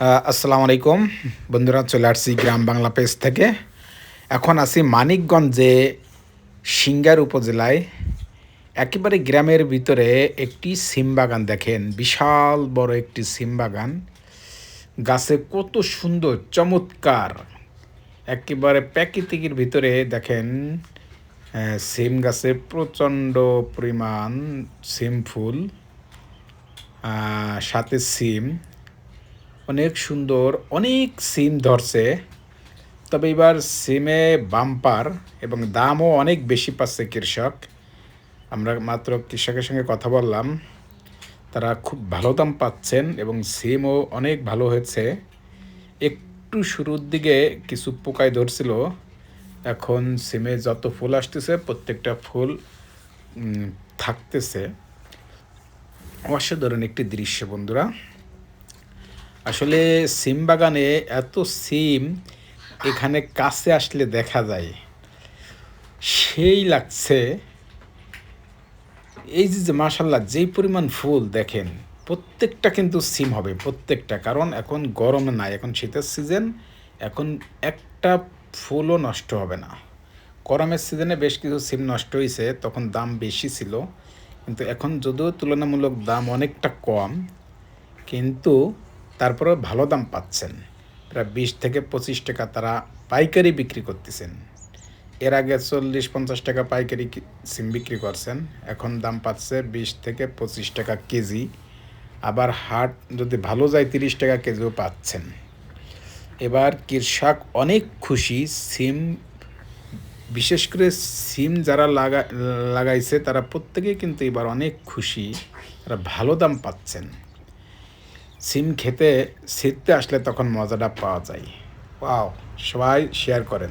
আসসালামু আলাইকুম। বন্ধুরা, চলে আসছি গ্রাম বাংলা পেজ থেকে। এখন আছি মানিকগঞ্জে সিঙ্গার উপজেলায়। একেবারে গ্রামের ভিতরে একটি সিম বাগান দেখেন, বিশাল বড় একটি সিম বাগান। গাছে কত সুন্দর, চমৎকার। একেবারে প্যাকেটিকের ভিতরে দেখেন সিম গাছে প্রচণ্ড পরিমাণ সিম ফুল সাথে সিম। অনেক সুন্দর, অনেক সিম ধরছে। তবে এবার সিমে বাম্পার এবং দামও অনেক বেশি পাচ্ছে কৃষক। আমরা মাত্র কৃষকের সঙ্গে কথা বললাম। তারা খুব ভালো দাম পাচ্ছেন এবং সিমও অনেক ভালো হয়েছে। একটু শুরুর দিকে কিছু পোকায় ধরছিল। এখন সিমে যত ফুল আসতেছে, প্রত্যেকটা ফুল থাকতেছে। অসাধারণ একটি দৃশ্য, বন্ধুরা। আসলে সিম বাগানে এত সিম এখানে কাছে আসলে দেখা যায়। সেই লাগছে। এই যে মাসাল্লাহ যেই পরিমাণ ফুল দেখেন, প্রত্যেকটা কিন্তু সিম হবে, প্রত্যেকটা। কারণ এখন গরম নাই, এখন শীতের সিজন, এখন একটা ফুলও নষ্ট হবে না। গরমের সিজনে বেশ কিছু সিম নষ্ট হয়েছে তখন দাম বেশি ছিল। কিন্তু এখন যদিও তুলনামূলক দাম অনেকটা কম, কিন্তু তারপরে ভালো দাম পাচ্ছেন। প্রায় বিশ থেকে পঁচিশ টাকা তারা পাইকারি বিক্রি করতেছেন। এর আগে চল্লিশ পঞ্চাশ টাকা পাইকারি সিম বিক্রি করছেন। এখন দাম পাচ্ছে বিশ থেকে পঁচিশ টাকা কেজি। আবার হাট যদি ভালো যায় তিরিশ টাকা কেজিও পাচ্ছেন। এবার কৃষক অনেক খুশি। সিম, বিশেষ করে সিম যারা লাগা লাগাইছে তারা প্রত্যেকেই কিন্তু এবার অনেক খুশি। তারা ভালো দাম পাচ্ছেন। সিম খেতে ছিটতে আসলে তখন মজাটা পাওয়া যায়। ওয়াও সবাই শেয়ার করেন।